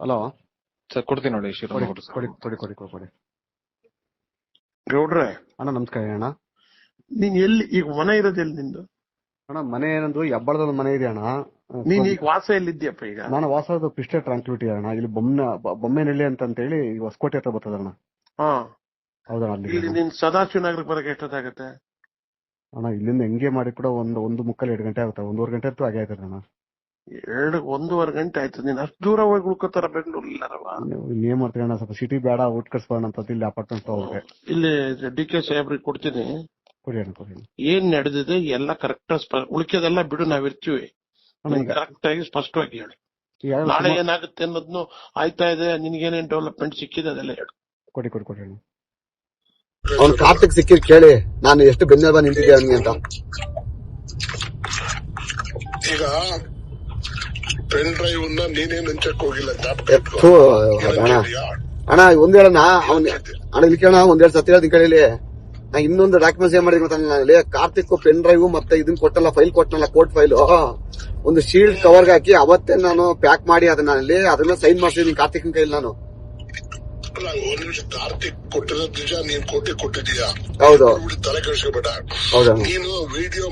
Hello sir ಕೊಡ್ತೀನಿ ನೋಡಿ ಕೊಡಿ ಕೊಡಿ ಕೊಡಿ ಕೊಡಿ ಕೊಡಿ ಕೊಡಿ. ಗೌಡ್ರೆ. ಅಣ್ಣ ನಮಸ್ಕಾರ ಅಣ್ಣ? ನೀನ್ ಎಲ್ಲಿ ಈಗ ಮನೆ ಇರೋದು ಎಲ್ಲಿ ನಿಂದು? ಅಣ್ಣ ಮನೆ ಏನಂದ್ರು ಹೆಬ್ಬಳದ ಮನೆ ಇದೆ ಅಣ್ಣ. ನೀನ್ ಈಗ ವಾಸ ಎಲ್ಲಿದ್ಯಪ್ಪ ಈಗ? ನಾನು ವಾಸ ಪಿಸ್ಟೆ ಟ್ರಾನ್ಸ್ಪಿಟಿ ಅಣ್ಣ. ಇಲ್ಲಿ ಬೊಮ್ಮೆ ಬೊಮ್ಮೆನಹಳ್ಳಿ ಅಂತ ಹೇಳಿ ಹೊಸಕೋಟೆ ಹತ್ರ ಬರ್ತದ ಅಣ್ಣ. ಹಾ. ಹೌದಣ್ಣ ಅಲ್ಲಿ ಇಲ್ಲಿ ನೀನ್ ಸದಾಶಿವ ನಗರಕ್ಕೆ ಬರಕ್ಕೆ ಎಷ್ಟೊತ್ತಾಗತ್ತೆ? ಅಣ್ಣ ಇಲ್ಲಿಂದ ಹೆಂಗೆ ಮಾಡಿ ಕೂಡ ಒಂದು ಒಂದು ಮುಕ್ಕಲ್ ಎರಡು ಗಂಟೆ ಆಗುತ್ತೆ. ಒಂದೂವರೆ ಗಂಟೆ ಅಂತೂ ಆಗೇ ಆಯ್ತದೆ ಅಣ್ಣ. ಎರಡು ಒಂದೂವರೆ ಗಂಟೆ ಆಯ್ತು. ನೀನ್ ಅಷ್ಟು ದೂರ ಹೋಗಿ ಉಳ್ಕೋತಾರ ಬೆಂಗಳೂರು ಇಲ್ಲಾರವ ನೀವು ಮಾಡ್ತೀರಿ ಅಣ್ಣ? ಸ್ವಲ್ಪ ಸಿಟಿ ಬೇಡ ಊಟ ಕಟ್ಸ್ಬೋಣ ಅಂತ ಇಲ್ಲಿ ಅಪಾರ್ಟ್ಮೆಂಟ್ ತಗೋಬೇಕು ಇಲ್ಲಿ ಡಿ ಕೆ ಸಾಹೇಬ್ರಿಗೆ ಕೊಡ್ತೀನಿ. ಕೊಡಿ ಅಣ್ಣ ಕೊಡಿ ಏನ್ ನಡೆದಿದೆ ಎಲ್ಲ ಕರೆಕ್ಟ್ ಉಳಿಕೆದೆಲ್ಲ ಬಿಡು ನಾವಿರ್ತೀವಿ ಇರ್ತೀವಿ. ಈಗ ಕರೆಕ್ಟ್ ಆಗಿ ಸ್ಪಷ್ಟವಾಗಿ ಹೇಳಿ. ಈಗ ನಾಳೆ ಸುಮಾರು- ಏನಾಗುತ್ತೆ ಅನ್ನೋದ್ನು ಆಯ್ತಾ ಇದೆ ನಿನ್ಗೇನೇನ್ ಡೆವಲಪ್ಮೆಂಟ್ ಸಿಕ್ಕಿದೆ ಅದೆಲ್ಲ ಹೇಳು. ಕೊಡಿ ಕೊಡಿ ಕೊಡಿ ಅಣ್ಣ. ಅವ್ನ್ ಕಾರ್ತಿಕ್ ಸಿಕ್ಕಿದ್ ಕೇಳಿ ನಾನು ಎಷ್ಟು ಬೆನ್ನೆಲ್ಬ ನಿಂತಿದ್ದೆ ಅವನಿಗೆ ಅಂತ. ಈಗ ಪೆನ್ ಡ್ರೈವ್ ನೀನೇನು ಹಂಚಕ್ ಹೋಗಿಲ್ಲ ಜ್ಞಾಪಕ. ಥೂ, ಅಣ್ಣ. ಒಂದ್ ಹೇಳಣ್ಣ ಅವ್ನ್ ಅಣ್ಣ ಇಲ್ಲಿ ಕೇಳಣ ಒಂದ್ ಎರಡು ಸತಿ ಹೇಳ್ತೀನಿ ಕೇಳಿ ನಾ ಇನ್ನೊಂದು ಡಾಕ್ಯುಮೆಂಟ್ಸ್ ಏನ್ ಮಾಡಿದ್ರಿ ಗೊತ್ತಾ ನಾನು ಕಾರ್ತಿಕ್ ಪೆನ್ ಡ್ರೈವ್ ಮತ್ತೆ ಇದನ್ನ ಕೊಟ್ಟಲ್ಲ ಫೈಲ್ ಕೊಟ್ಟನಲ್ಲ ಕೋರ್ಟ್ ಫೈಲ್ ಒಂದು ಶೀಲ್ಡ್ ಕವರ್ಗೆ ಹಾಕಿ ಅವತ್ತೇ ನಾನು ಪ್ಯಾಕ್ ಮಾಡಿ ಅದನ್ನ ಅಲ್ಲಿ ಅದನ್ನ ಸೈನ್ ಮಾಡ್ಸಿದೀನಿ ಕಾರ್ತಿಕ್ ಕೈಲಿ ನಾನು. ಅಲ್ಲ, ಒಂದ್ ನಿಮಿಷ ಕಾರ್ತಿಕ್ ಕೊಟ್ಟಿರೋದ್ ನಿಜ ನೀನ್ ಕೋಟಿ ಕೊಟ್ಟಿದೀಯಾ. ಹೌದು. ಬಿಡಿ ತಲೆ ಹೌದಣ್ಣ ನೀನು ವಿಡಿಯೋ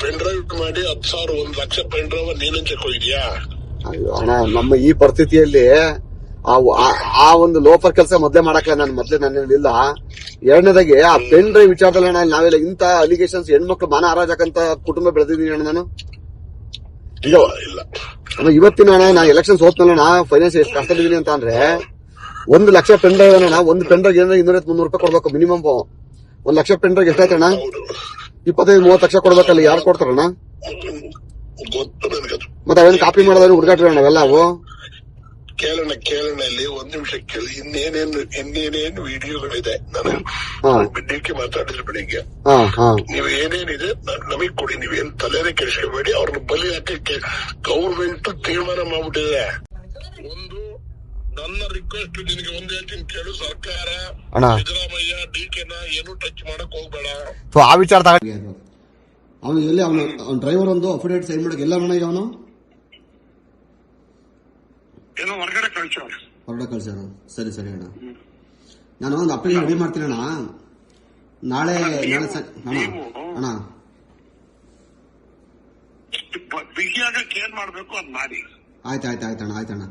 ಪೆನ್ ಡ್ರೈವ್ ಮಾಡಿ ಹತ್ ಸಾವಿರ ಒಂದ್ ಲಕ್ಷ ಪೆನ್ ಡ್ರೈವ್ ನೀನ್ ಹಂಚಕ್ ಅಯ್ಯೋ ಅಣ್ಣ ನಮ್ಮ ಈ ಪರಿಸ್ಥಿತಿಯಲ್ಲಿ ಆ ಆ- ಒಂದು ಲೋಫರ್ ಕೆಲಸ ಮೊದ್ಲೇ ಮಾಡಕ್ಕೆ ನಾನು ಮೊದ್ಲೇ ನನ್ನಿಲ್ಲ ಎರಡನೇದಾಗಿ ಆ ಪೆನ್ ಡ್ರೈವ್ ವಿಚಾರದಲ್ಲಿ ಅಣ್ಣ ನಾವೆಲ್ಲ ಇಂತ ಅಲಿಗೇಷನ್ಸ್ ಹೆಣ್ಮಕ್ಳು ಮಾನ ಹಾರಾಜಕ್ಕಂತ ಕುಟುಂಬ ಬೆಳೆದಿದ್ದೀನಿ ಅಣ್ಣ ನಾನು? ಇಲ್ಲ ಅಣ್ಣ, ಇವತ್ತಿನ ಅಣ್ಣ ನಾ ಎಲೆಕ್ಷನ್ ಸೋತ್ನಲ್ಲ ಫೈನಾನ್ಸ್ ಎಷ್ಟು ಕಷ್ಟದಿದ್ದೀನಿ ಅಂತ ಅಂದ್ರೆ ಒಂದು ಲಕ್ಷ ಪೆನ್ ಡ್ರೈವ್ ಅಣ್ಣ ಒಂದು ಪೆನ್ ಡ್ರೈವ್ ಏನಾದ್ರೆ ಇನ್ನೂರ ಮುನ್ನೂರು ರೂಪಾಯಿ ಕೊಡ್ಬೇಕು ಮಿನಿಮಮ್ ಒಂದ್ ಲಕ್ಷ ಪೆನ್ ಡ್ರೈವ್ ಎಷ್ಟಾಯ್ತಣ್ಣ ಹೌದು ಇಪ್ಪತ್ತೈದು ಮೂವತ್ತು ಲಕ್ಷ ಕೊಡ್ಬೇಕಲ್ಲ ಯಾರು ಕೊಡ್ತಾರಣ್ಣ ಗೊತ್ತು ನನಗದು ಮತ್ತೆ ಅವೇನು ಕಾಪಿ ಮಾಡೋದ್ರೆ ಹುಡುಗಾಟ್ರಿ ಅಣ್ಣ ಅವೆಲ್ಲ ಅವು? ಕೇಳೋಣ ಕೇಳೋಣ ಇಲ್ಲಿ ಒಂದ್ ನಿಮಿಷ ಕೇಳಿ. ಇನ್ನೇನೇನು ಇನ್ನೇನೇನು ವಿಡಿಯೋಗಳಿದೆ ನಾನು ಹಾ. ಡಿಕೆ ಮಾತಾಡಿದ್ರೆ ಬೆಳಿಗ್ಗೆ. ಹಾ ಹಾ. ನೀವು ಏನೇನಿದೆ ನ- ನಮಗ್ ಕೊಡಿ. ನೀವೇನ್ ತಲೆನೇ ಕೆಡಿಸ್ಕೋಬೇಡಿ ಅವ್ರನ್ನ ಬಲಿ ಹಾಕಕ್ಕೆ ಗೌರ್ಮೆಂಟ್ ತೀರ್ಮಾನ ಮಾಡ್ಬಿಟ್ಟಿದೆ. ಒಂದು ನನ್ನ ರಿಕ್ವೆಸ್ಟ್ ನಿನಗೆ ಒಂದೇ ಹೇಳ್ತೀನಿ ಕೇಳು ಸರ್ಕಾರ ಅಣ್ಣ. ಸಿದ್ದರಾಮಯ್ಯ ಡಿ ಕೆನ ಏನು ಟಚ್ ಮಾಡಕ್ ಹೋಗ್ಬೇಡ. ಸೊ ಆ ವಿಚಾರ ತಗೊಂಡು ಅವನು ಎಲ್ಲಿ ಅವನು ಅವ್ನ ಡ್ರೈವರ್ ಒಂದು ಅಫಿಡೇಟ್ ಸೈನ್ ಮಾಡಕ್ಕೆ ಎಲ್ಲ ಅಣ್ಣ ಅವನು? ಏನೋ ಹೊರಗಡೆ ಕಳ್ಸೋ ಹೊರಗಡೆ ಕಳ್ಸೋಣ ಸರಿ ಸರಿ ಅಣ್ಣ. ನಾನು ಒಂದು ಅಪ್ಲಿಕೇಶನ್ ರೆಡಿ ಮಾಡ್ತೀನಿ ಅಣ್ಣ. ನಾಳೆ ನಾಳೆ ಅಣ್ಣ ಅಣ್ಣ. ಬಿಗಿಯಾಗಕ್ಕೆ ಏನ್ ಮಾಡ್ಬೇಕು ಅದ್ ಮಾಡಿ. ಆಯ್ತು ಆಯ್ತು ಆಯ್ತು ಅಣ್ಣ.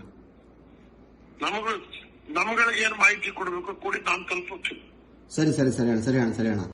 ಆಯ್ತು ಅಣ್ಣ ನಮಗ ನಮ್ಗಳಿಗೆ ಏನ್ ಮಾಹಿತಿ ಕೊಡಬೇಕು? ಕೊಡಿ ನಾನು ತಲುಪುತ್ತೀನಿ. ಸರಿ ಸರಿ ಸರಿ ಸರಿ ಅಣ್ಣ ಸರಿ ಅಣ್ಣ.